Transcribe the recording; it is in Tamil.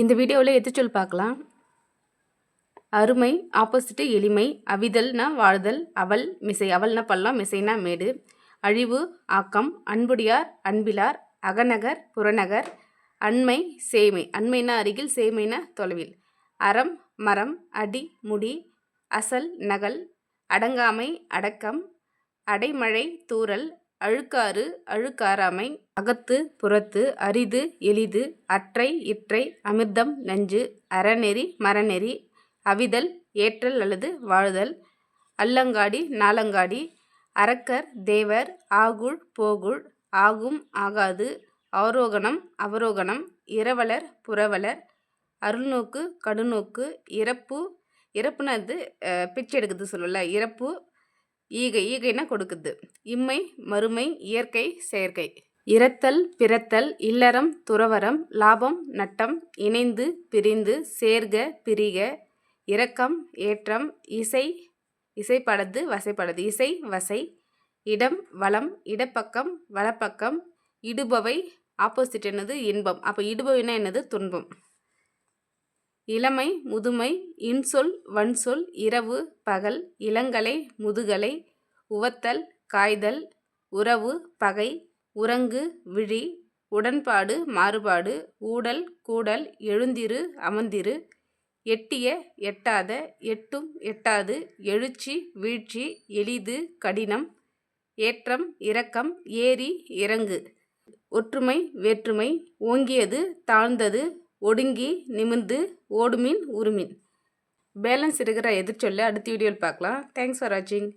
இந்த வீடியோவில் எத்துச்சொல் பார்க்கலாம். அருமை ஆப்போசிட்டு எளிமை அவிதல்னா வாழ்தல் அவள் மிசை அவள்னா பள்ளம் மிசைனா மேடு. அழிவு ஆக்கம் அன்புடையார் அன்பிலார் அகநகர் புறநகர் அண்மை சேமை. அண்மைனா அருகில் சேமைனா தொலைவில். அறம் மரம் அடி முடி அசல் நகல் அடங்காமை அடக்கம் அடைமழை தூறல் அழுக்காறு அழுக்காராமை அகத்து புறத்து அரிது எளிது அற்றை இற்றை அமிர்தம் நஞ்சு அறநெறி மரநெறி அவிதல் ஏற்றல் அல்லது வாழுதல் அல்லங்காடி நாலங்காடி அரக்கர் தேவர் ஆகுள் போகுள் ஆகும் ஆகாது அவரோகணம் அவரோகணம் இரவலர் புறவலர் அருள்நோக்கு கடுநோக்கு இறப்பு இறப்புனா பிச்சை எடுக்குது சொல்லல இறப்பு ஈகை ஈகைனா கொடுக்குது. இம்மை மறுமை இயற்கை செயற்கை. இறத்தல் பிறத்தல் இல்லறம் துறவரம் லாபம் நட்டம் இணைந்து பிரிந்து சேர்க பிரிக இரக்கம் ஏற்றம் இசை இசைப்படது வசைப்படது. இசை வசை இடம் வளம் இடப்பக்கம் வலப்பக்கம் இடுபவை ஆப்போசிட் என்னது இன்பம். அப்போ இடுபவைனா என்னது துன்பம். இளமை முதுமை இன்சொல் வன்சொல் இரவு பகல் இளங்கலை முதுகலை உவத்தல் காய்தல் உறவு பகை உறங்கு விழி உடன்பாடு மாறுபாடு ஊடல் கூடல் எழுந்திரு அமர்ந்திரு எட்டிய எட்டாத எட்டும் எட்டாது எழுச்சி வீழ்ச்சி எளிது கடினம் ஏற்றம் இரக்கம் ஏரி இறங்கு. ஒற்றுமை வேற்றுமை ஓங்கியது தாழ்ந்தது ஒடுங்கி நிமிர்ந்து ஓடுமின் உருமின். பேலன்ஸ் இருக்கிற எதிர்ச்சொல்ல அடுத்த வீடியோவில் பார்க்கலாம். தேங்க்ஸ் ஃபார் வாட்சிங்